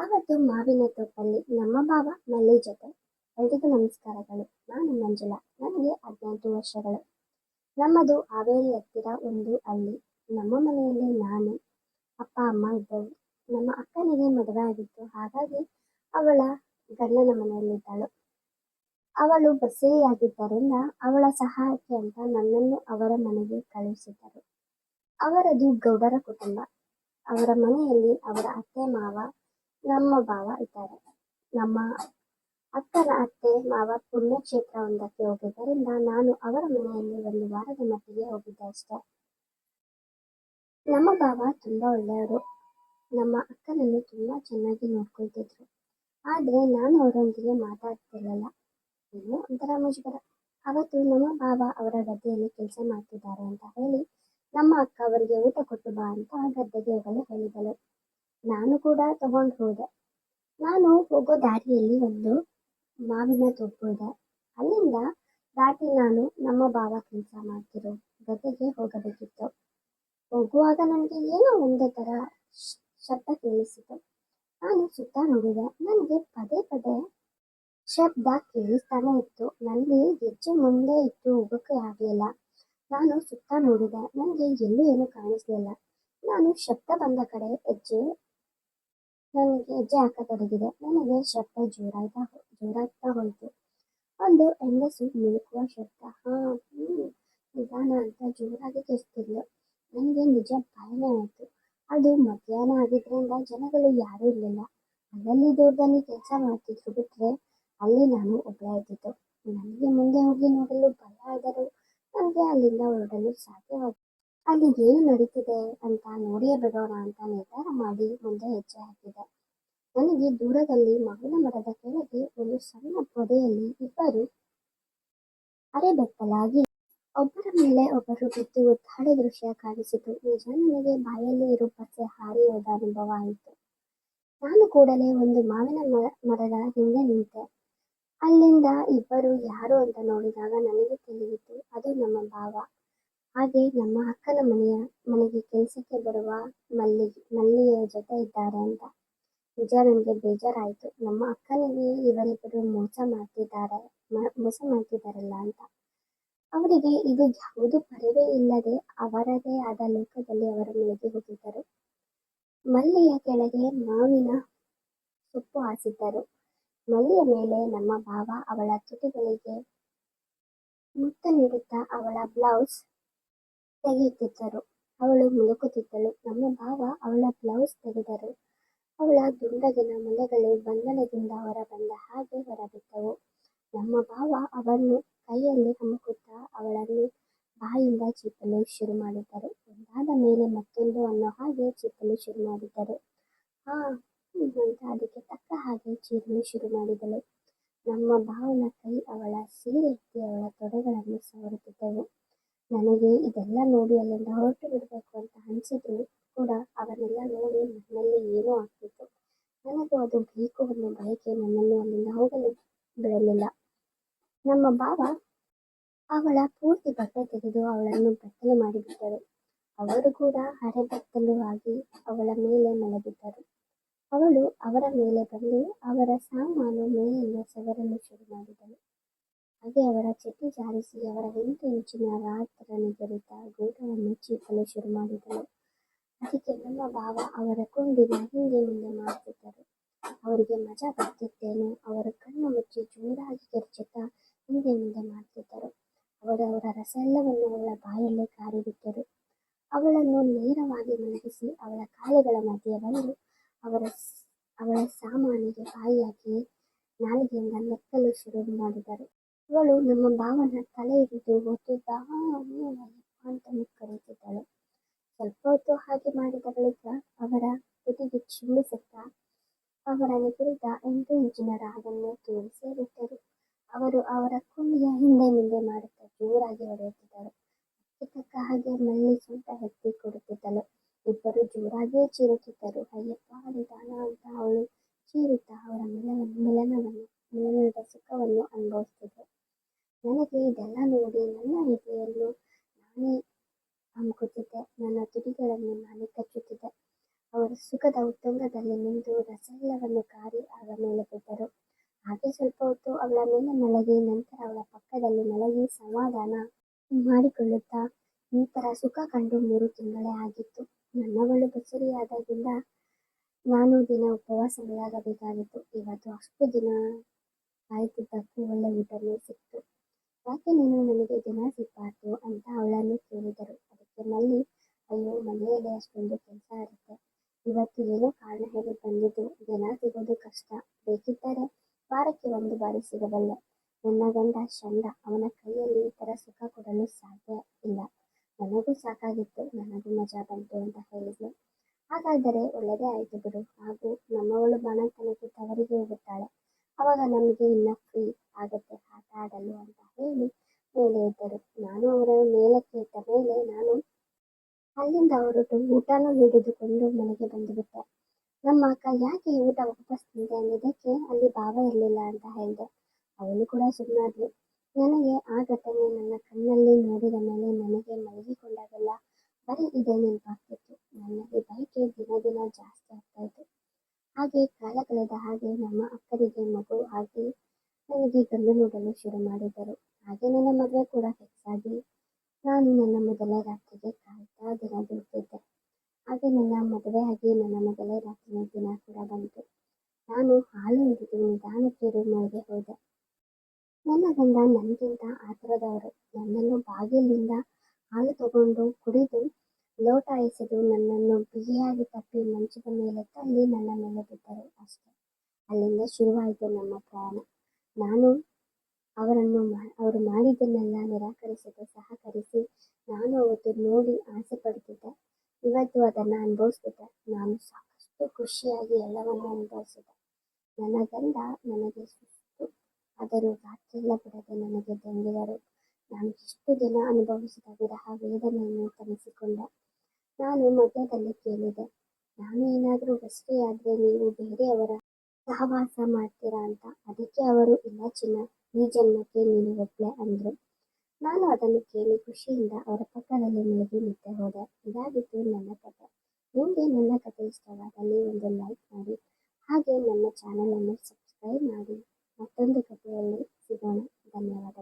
ಅವತ್ತು ಮಾವಿನ ತೋಪಲ್ಲಿ ನಮ್ಮ ಭಾವ ಮಲ್ಲಿ ಜೊತೆ. ಎಲ್ರಿಗೂ ನಮಸ್ಕಾರಗಳು. ನಾನು ಮಂಜುಳಾ. ನನಗೆ ಹದಿನೆಂಟು ವರ್ಷಗಳು. ನಮ್ಮದು ಹಾವೇರಿ ಹತ್ತಿರ ಒಂದು ಹಳ್ಳಿ. ನಮ್ಮ ಮನೆಯಲ್ಲಿ ನಾನು, ಅಪ್ಪ, ಅಮ್ಮ ಇದ್ದವು. ನಮ್ಮ ಅಕ್ಕನಿಗೆ ಮದುವೆ ಆಗಿತ್ತು. ಹಾಗಾಗಿ ಅವಳ ಗಂಡನ ಮನೆಯಲ್ಲಿದ್ದಾಳು ಅವಳು ಬಸರಿಯಾಗಿದ್ದರಿಂದ ಅವಳ ಸಹಾಯಕ್ಕೆ ಅಂತ ನನ್ನನ್ನು ಅವರ ಮನೆಗೆ ಕಳುಹಿಸಿದ್ದರು. ಅವರದು ಗೌಡರ ಕುಟುಂಬ. ಅವರ ಮನೆಯಲ್ಲಿ ಅವರ ಅತ್ತೆ, ಮಾವ ನಮ್ಮ ಭಾವ ಇದ್ದಾರೆ. ನಮ್ಮ ಅಕ್ಕನ ಅತ್ತೆ, ಮಾವ ಪುಣ್ಯಕ್ಷೇತ್ರ ಒಂದಕ್ಕೆ ಹೋಗಿದ್ದರಿಂದ ನಾನು ಅವರ ಮನೆಯಲ್ಲಿ ಒಂದು ವಾರದ ಮಟ್ಟಿಗೆ ಹೋಗಿದ್ದೆ ಅಷ್ಟೇ. ನಮ್ಮ ಭಾವ ತುಂಬಾ ಒಳ್ಳೆಯವರು. ನಮ್ಮ ಅಕ್ಕನನ್ನು ತುಂಬಾ ಚೆನ್ನಾಗಿ ನೋಡ್ಕೊಳ್ತಿದ್ರು. ಆದ್ರೆ ನಾನು ಅವರೊಂದಿಗೆ ಮಾತಾಡ್ತಿರ್ಲಿಲ್ಲ. ಏನು ಒಂಥರ ಮುಜುಗರ. ಅವತ್ತು ನಮ್ಮ ಬಾಬ ಅವರ ಗದ್ದೆಯಲ್ಲಿ ಕೆಲಸ ಮಾಡ್ತಿದ್ದಾರೆ ಅಂತ ಹೇಳಿ ನಮ್ಮ ಅಕ್ಕ ಅವರಿಗೆ ಊಟ ಕೊಟ್ಟು ಬಾ ಅಂತ ಗದ್ದೆಗೆ ಹೋಗಲು ಹೇಳಿದಳು. ನಾನು ಕೂಡ ತಗೊಂಡು ಹೋದೆ. ನಾನು ಹೋಗೋ ದಾರಿಯಲ್ಲಿ ಒಂದು ಮಾವಿನ ತೋಪು ಇದೆ. ಅಲ್ಲಿಂದ ದಾಟಿ ನಾನು ನಮ್ಮ ಭಾವ ಕೆಲಸ ಮಾಡ್ತಿರೋ ಗದ್ದೆಗೆ ಹೋಗಬೇಕಿತ್ತು. ಹೋಗುವಾಗ ನನಗೆ ಏನೋ ಒಂದು ಶ್- ಶಬ್ದ ಕೇಳಿಸಿತು. ನಾನು ಸುತ್ತ ನೋಡಿದೆ. ನನಗೆ ಪದೇ ಪದೇ ಶಬ್ದ ಕೇಳಿಸ್ತಾನೆ ಇತ್ತು. ನನಗೆ ಹೆಜ್ಜೆ ಮುಂದೆ ಇಟ್ಟು ಹೋಗೋಕೆ ಆಗಲಿಲ್ಲ. ನಾನು ಸುತ್ತ ನೋಡಿದೆ. ನನಗೆ ಎಲ್ಲೂ ಏನು ಕಾಣಿಸ್ಲಿಲ್ಲ. ನಾನು ಶಬ್ದ ಬಂದ ಕಡೆ ಹೆಜ್ಜೆ ನನಗೆ ಹೆಜ್ಜೆ ಹಾಕತೊಡಗಿದೆ. ನನಗೆ ಶಬ್ದ ಜೋರಾಯ್ತಾ ಜೋರಾಗ್ತಾ ಹೋಯ್ತು. ಒಂದು ಹೆಂಗಸು ಮುಳುಕುವ ಶಬ್ದ. ಹಾ ನಿಧಾನ ಅಂತ ಜೋರಾಗಿ ಕೇಳಿಸ್ತಿದ್ಲು. ನನಗೆ ನಿಜ ಭಯನೇ ಆಯಿತು. ಅದು ಮಧ್ಯಾಹ್ನ ಆಗಿದ್ರಿಂದ ಜನಗಳು ಯಾರೂ ಇರಲಿಲ್ಲ. ಅಲ್ಲಲ್ಲಿ ದೂರದಲ್ಲಿ ಕೆಲಸ ಮಾಡ್ತಿದ್ರು ಬಿಟ್ರೆ ಅಲ್ಲಿ ನಾನು ಒಬ್ಬಳೇ ನನಗೆ ಮುಂದೆ ಹೋಗಿ ನೋಡಲು ಭಯ ಆದರೂ ನನಗೆ ಅಲ್ಲಿಂದ ಹೊರಡಲು ಸಾಧ್ಯವಾದ ಅಲ್ಲಿ ಏನು ನಡೀತಿದೆ ಅಂತ ನೋಡಿಯೇ ಬಿಡೋಣ ಅಂತ ನಿರ್ಧಾರ ಮಾಡಿ ಮುಂದೆ ಹೆಜ್ಜೆ ಹಾಕಿದೆ. ನನಗೆ ದೂರದಲ್ಲಿ ಮಾವಿನ ಮರದ ಕೆಳಗೆ ಒಂದು ಸಣ್ಣ ಪೊದೆಯಲ್ಲಿ ಇಬ್ಬರು ಅರೆ ಬೆತ್ತಲಾಗಿ ಒಬ್ಬರ ಮೇಲೆ ಒಬ್ಬರು ಬಿದ್ದು ಒದ್ದಾಡೋ ದೃಶ್ಯ ಕಾಣಿಸಿತು. ನಿಜ ನನಗೆ ಬಾಯಲ್ಲಿ ಇರೋ ಪಸೆ ಹಾರಿ ಹೋದ ಅನುಭವ ಆಯಿತು. ನಾನು ಕೂಡಲೇ ಒಂದು ಮಾವಿನ ಮರದ ಹಿಂದೆ ನಿಂತೆ. ಅಲ್ಲಿಂದ ಇಬ್ಬರು ಯಾರು ಅಂತ ನೋಡಿದಾಗ ನನಗೆ ತಿಳಿಯಿತು, ಅದು ನಮ್ಮ ಭಾವ. ಹಾಗೆ ನಮ್ಮ ಅಕ್ಕನ ಮನೆಯ, ಮನೆಗೆ ಕೆಲಸಕ್ಕೆ ಬರುವ ಮಲ್ಲಿ, ಮಲ್ಲಿಯ ಜೊತೆ ಇದ್ದಾರೆ ಅಂತ. ನಿಜ ನನಗೆ ಬೇಜಾರಾಯಿತು. ನಮ್ಮ ಅಕ್ಕನಿಗೆ ಇವರಿಬ್ಬರು ಮೋಸ ಮಾಡ್ತಿದ್ದಾರೆ ಮೋಸ ಮಾಡ್ತಿದ್ದಾರಲ್ಲ ಅಂತ. ಅವರಿಗೆ ಇದು ಯಾವುದು ಪರಿವೇ ಇಲ್ಲದೆ ಅವರದೇ ಆದ ಲೋಕದಲ್ಲಿ ಅವರು ಮನೆಗೆ ಹೋಗಿದ್ದರು. ಮಲ್ಲಿಯ ಕೆಳಗೆ ಮಾವಿನ ಸೊಪ್ಪು ಹಾಸಿದ್ದರು. ಮಲ್ಲಿಯ ಮೇಲೆ ನಮ್ಮ ಭಾವ ಅವಳ ತುಟಿಗಳಿಗೆ ಮುತ್ತ ನೀಡುತ್ತಾ ಅವಳ ಬ್ಲೌಸ್ ತೆಗೆಯುತ್ತಿದ್ದರು. ಅವಳು ಮುಳುಕುತ್ತಿದ್ದಳು ನಮ್ಮ ಭಾವ ಅವಳ ಬ್ಲೌಸ್ ತೆಗೆದರು. ಅವಳ ದುಂಡಗಿನ ಮೊಲೆಗಳು ಬಂಧನದಿಂದ ಹೊರಬಂದ ಹಾಗೆ ಹೊರಬಿದ್ದವು. ನಮ್ಮ ಭಾವ ಅವನ್ನು ಕೈಯಲ್ಲಿ ಹಮ್ಮುಕುತ್ತಾ ಅವಳನ್ನು ಬಾಯಿಂದ ಚೀಪಲು ಶುರು ಮಾಡಿದ್ದರು. ಒಂದಾದ ಮೇಲೆ ಮತ್ತೊಂದು ಅನ್ನೋ ಹಾಗೆ ಚೀಪಲು ಶುರು ಮಾಡಿದ್ದರು. ಹಾ ಹ್ಮ್ ಅಂತ ಅದಕ್ಕೆ ತಕ್ಕ ಹಾಗೆ ಚೀರಲು ಶುರು ಮಾಡಿದಳು. ನಮ್ಮ ಭಾವನ ಕೈ ಅವಳ ಸೀರೆ ಅವಳ ತೊಡೆಗಳನ್ನು ಸವರುತ್ತಿದ್ದವು. ನನಗೆ ಇದೆಲ್ಲ ನೋಡಿ ಅಲ್ಲಿಂದ ಹೊರಟು ಬಿಡಬೇಕು ಅಂತ ಅನಿಸಿದ್ರು ಕೂಡ ಅವನ್ನೆಲ್ಲ ನೋಡಿ ನನ್ನಲ್ಲಿ ಏನೋ ಆಗ್ತಿತ್ತು. ನನಗೂ ಅದು ಬೇಕು ಅನ್ನೋ ಬಯಕೆ ನನ್ನನ್ನು ಅಲ್ಲಿಂದ ಹೋಗಲು ಬಿಡಲಿಲ್ಲ. ನಮ್ಮ ಭಾವ ಅವಳ ಪೂರ್ತಿ ಬಟ್ಟೆ ತೆಗೆದು ಅವಳನ್ನು ಬಟ್ಟಲು ಮಾಡಿಬಿಟ್ಟರು. ಅವರು ಕೂಡ ಅರೆಬೆತ್ತಲು ಆಗಿ ಅವಳ ಮೇಲೆ ಮಲಗಿದ್ದರು. ಅವಳು ಅವರ ಮೇಲೆ ಬಂದು ಅವರ ಸಾಮಾನು ಮೇಲಿಂದ ಸವರಲು ಶುರು ಮಾಡಿದಳು. ಹಾಗೆ ಅವರ ಚಡ್ಡಿ ಜಾರಿಸಿ ಅವರ ಎಂಟು ಇಂಚಿನ ರಾಡ್ ತರ ನಿಗದಿತ ಗೂಟವನ್ನು ಚೀಪಲು ಶುರು ಮಾಡಿದಳು. ಅದಕ್ಕೆ ನಮ್ಮ ಭಾವ ಅವರ ಕೊಂಡಿನ ಹಿಂದೆ ಮುಂದೆ ಮಾಡುತ್ತಿದ್ದರು ಅವರಿಗೆ ಮಜಾ ಬರ್ತಿತ್ತೇನೋ ಅವರ ಕಣ್ಣು ಮುಚ್ಚಿ ಜೋರಾಗಿ ಕಿರ್ಚುತ್ತಾ ಹಿಂದೆ ಮುಂದೆ ಮಾಡ್ತಿದ್ದರು ಅವರು ಅವರ ರಸ ಎಲ್ಲವನ್ನು ಅವಳ ಬಾಯಲ್ಲೇ ಕಾರಿಬಿಟ್ಟರು ಅವಳನ್ನು ನೇರವಾಗಿ ಮಲಗಿಸಿ ಅವಳ ಕಾಲುಗಳ ಮಧ್ಯೆ ಬಂದು ಅವರ ಅವಳ ಸಾಮಾನಿಗೆ ಬಾಯಿ ಹಾಕಿ ನಾಲಿಗೆಯಿಂದ ನೆಕ್ಕಲು ಶುರು ಮಾಡಿದರು. ಅವಳು ನಮ್ಮ ಭಾವನ ತಲೆ ಹಿಡಿದು ಒತ್ತುತ್ತಾ ಅಂತ ಕರೀತಿದ್ದಾಳೆ ಸ್ವಲ್ಪ ಹೊತ್ತು ಹಾಗೆ ಮಾಡಿದ ಬಳಿಕ ಅವರ ತುಟಿಗೆ ಚಿಮ್ಮಿಸುತ್ತಾ ಅವರ ನಿಗದಿತ ಎಂಟು ಇಂಚಿನ ಬಿಟ್ಟರು. ಅವರು ಅವರ ಕುಂಡಿಯ ಹಿಂದೆ ಮುಂದೆ ಮಾಡುತ್ತಾ ಜೋರಾಗಿ ಹೊಡೆಯುತ್ತಿದ್ದರು ತಕ್ಕ ಹಾಗೆ ಮಲ್ಲಿ ಸ್ವಂತ ಎತ್ತಿ ಕೊಡುತ್ತಿದ್ದಳು ಇಬ್ಬರು ಜೋರಾಗಿಯೇ ಚೀರುತ್ತಿದ್ದರು. ಅಯ್ಯಪ್ಪ, ನಿಧಾನ ಅಂತ ಅವಳು ಚೀರುತ್ತಾ ಅವರ ಮಿಲನ ಮಿಲನವನ್ನು, ಮಿಲನದ ಸುಖವನ್ನು ಅನುಭವಿಸುತ್ತಿದ್ದೆ ನನಗೆ ಇದೆಲ್ಲ ನೋಡಿ ನನ್ನ ಎದೆಯಲ್ಲೂ ನಾನೇ ಹಮ್ಕುತ್ತಿದ್ದೆ. ನನ್ನ ತುಟಿಗಳನ್ನು ನಾನೇ ಕಚ್ಚುತ್ತಿದ್ದೆ ಅವರ ಸುಖದ ಉತ್ತುಂಗದಲ್ಲಿ ನಿಂತು ರಸೆಲ್ಲವನ್ನು ಕಾರಿ ಅವಳ ಮೇಲೆ ಬಿದ್ದರು. ಹಾಗೆ ಸ್ವಲ್ಪ ಹೊತ್ತು ಅವಳ ಮೇಲೆ ಮಲಗಿ, ನಂತರ ಅವಳ ಪಕ್ಕದಲ್ಲಿ ಮಲಗಿ ಸಮಾಧಾನ ಮಾಡಿಕೊಳ್ಳುತ್ತಾ, ಈ ಥರ ಸುಖ ಕಂಡು ಮೂರು ತಿಂಗಳೇ ಆಗಿತ್ತು. ನನ್ನವಳು ಬೆಚ್ಚರಿಯಾದಾಗಿಂದ ನಾನು ದಿನ ಉಪವಾಸಗಳಾಗಬೇಕಾಗಿತ್ತು ಇವತ್ತು ಅಷ್ಟು ದಿನ ಕಾಯ್ತಿದ್ದಕ್ಕೂ ಒಳ್ಳೆ ಊಟನೇ ಸಿಕ್ತು. ಯಾಕೆ ನೀನು ನನಗೆ ದಿನ ಸಿಕ್ಬಾರ್ದು ಅಂತ ಅವಳನ್ನು ಕೇಳಿದರು. ಅದಕ್ಕೆ ಮಲ್ಲಿ, ಅಯ್ಯೋ, ಮನೆಯಲ್ಲಿ ಅಷ್ಟೊಂದು ಕೆಲಸ ಇರುತ್ತೆ. ಇವತ್ತು ಏನೋ ಕಾರಣ ಹೇಳಿ ಬಂದಿದ್ದು? ದಿನ ಸಿಗೋದು ಕಷ್ಟ. ಬೇಕಿದ್ದರೆ ವಾರಕ್ಕೆ ಒಂದು ಬಾರಿ ಸಿಗಬಲ್ಲೆ. ನನ್ನ ಗಂಡ ಚಂದ ಅವನ ಕೈಯಲ್ಲಿ ಈ ಥರ ಸುಖ ಕೊಡಲು ಸಾಧ್ಯ ಇಲ್ಲ. ನನಗೂ ಸಾಕಾಗಿತ್ತು. ನನಗೂ ಮಜಾ ಬಂತು ಅಂತ ಹೇಳಿದ್ಲು. ಹಾಗಾದರೆ ಒಳ್ಳೆಯದೇ ಆಯಿತು ಬಿಡು. ಹಾಗೂ ನಮ್ಮವಳು ಬಾಣಂತನಕ್ಕೆ ತವರಿಗೆ ಹೋಗುತ್ತಾಳೆ. ಅವಾಗ ನಮಗೆ ಇನ್ನ ಫ್ರೀ ಆಗುತ್ತೆ. ಆಟ ಆಡಲು ಅಂತ ಹೇಳಿ ಮೇಲೆ ಇದ್ದರು. ನಾನು ಅವರ ಮೇಲಕ್ಕೆ ಇಟ್ಟ ಮೇಲೆ ನಾನು ಅಲ್ಲಿಂದ ಹೊರಟು ಊಟನೂ ಹಿಡಿದುಕೊಂಡು ಮನೆಗೆ ಬಂದುಬಿಟ್ಟೆ. ನಮ್ಮ ಅಕ್ಕ, ಯಾಕೆ ಊಟ ವಾಪಸ್ ತಿಂದೆ ಅನ್ನೋದಕ್ಕೆ ಅಲ್ಲಿ ಭಾವ ಇರಲಿಲ್ಲ ಅಂತ ಹೇಳಿದೆ. ಅವಳು ಕೂಡ ಸುಮ್ಮನಾದ್ಲು ನನಗೆ ಆ ಘಟನೆ ನನ್ನ ಕಣ್ಣಲ್ಲಿ ನೋಡಿದ ಮೇಲೆ ನನಗೆ ಮಲಗಿಕೊಂಡಾಗೆಲ್ಲ ಬರೀ ಇದೇ ನೆನಪಾಗ್ತಿತ್ತು. ನನ್ನಲ್ಲಿ ಬಯಕೆ ದಿನ ದಿನ ಜಾಸ್ತಿ ಆಗ್ತಾ ಇತ್ತು. ಹಾಗೆ ಕಾಲ ಕಳೆದ ಹಾಗೆ ನಮ್ಮ ಅಕ್ಕರಿಗೆ ಮಗು ಆಗಿ ನನಗೆ ಗಂಡು ನೋಡಲು ಶುರು ಮಾಡಿದರು ಹಾಗೆ ನನ್ನ ಮದುವೆ ಕೂಡ ಫಿಕ್ಸ್ ಆಗಿ ನಾನು ನನ್ನ ಮೊದಲ ರಾತ್ರಿಗೆ ಕಾಯ್ತಾ ದಿನ ಬಿಡ್ತಿದ್ದೆ. ಹಾಗೆ ನನ್ನ ಮದುವೆ ಆಗಿ ನನ್ನ ಮೊದಲೇ ರಾತ್ರಿಯ ದಿನ ಕೂಡ ಬಂತು. ನಾನು ಹಾಲು ಹಿಡಿದು ನಿಧಾನಕ್ಕೆ ಒಳಗೆ ಹೋದೆ. ನನ್ನ ಗಂಡ ನನಗಿಂತ ಆತರದವರು. ನನ್ನನ್ನು ಬಾಗಿಲಿಂದ ಹಾಲು ತಗೊಂಡು ಕುಡಿದು ಲೋಟ ಎಸೆದು ನನ್ನನ್ನು ಬಿಗಿಯಾಗಿ ತಪ್ಪಿ ಮಂಚದ ಮೇಲೆ ತಳ್ಳಿ ನನ್ನ ಮೇಲೆ ಬಿದ್ದರು ಅಷ್ಟೇ. ಅಲ್ಲಿಂದ ಶುರುವಾಯಿತು ನಮ್ಮ ಪ್ರಯಾಣ. ನಾನು ಅವರನ್ನು ಅವರು ಮಾಡಿದ್ದನ್ನೆಲ್ಲ ನಿರಾಕರಿಸದೆ ಸಹಕರಿಸಿ ನಾನು ಅವತ್ತು ನೋಡಿ ಆಸೆ ಪಡ್ತಿದ್ದೆ ಇವತ್ತು ಅದನ್ನು ಅನುಭವಿಸ್ತಿದ್ದೆ. ನಾನು ಸಾಕಷ್ಟು ಖುಷಿಯಾಗಿ ಎಲ್ಲವನ್ನು ಅನುಭವಿಸಿದೆ ನನ್ನ ಗಂಡ ನನಗೆ ಸುಸ್ತು, ಆದರೂ ರಾತ್ರಿಯೆಲ್ಲ ಬಿಡದೆ ನನಗೆ ದಂಗಿದರು. ನಾನು ಇಷ್ಟು ದಿನ ಅನುಭವಿಸಿದ ವಿರಹ ವೇದನೆಯನ್ನು ತನಿಸಿಕೊಂಡೆ. ನಾನು ಮಧ್ಯದಲ್ಲಿ ಕೇಳಿದೆ, ನಾನು ಏನಾದರೂ ಆದರೆ ನೀವು ಬೇರೆಯವರ ಸಹವಾಸ ಮಾಡ್ತೀರಾ ಅಂತ? ಅದಕ್ಕೆ ಅವರು, ಇಲ್ಲ ಚಿನ್ನ ಈ ಜನ್ಮಕ್ಕೆ ನೀನು ಒಬ್ಳೆ ಅಂದ್ರು. ನಾನು ಅದನ್ನು ಕೇಳಿ ಖುಷಿಯಿಂದ ಅವರ ಪಕ್ಕದಲ್ಲಿ ಮುಳುಗಿ ನಿದ್ದೆ ಹೋದೆ. ಇದಾಗಿತ್ತು ನನ್ನ ಕಥೆ ನಿಮಗೆ ನನ್ನ ಕಥೆ ಇಷ್ಟವಾದಲ್ಲಿ ಒಂದು ಲೈಕ್ ಮಾಡಿ. ಹಾಗೆ ನಮ್ಮ ಚಾನಲನ್ನು ಸಬ್ಸ್ಕ್ರೈಬ್ ಮಾಡಿ. ಮತ್ತೊಂದು ಕಥೆಯಲ್ಲಿ ಸಿಗೋಣ. ಧನ್ಯವಾದ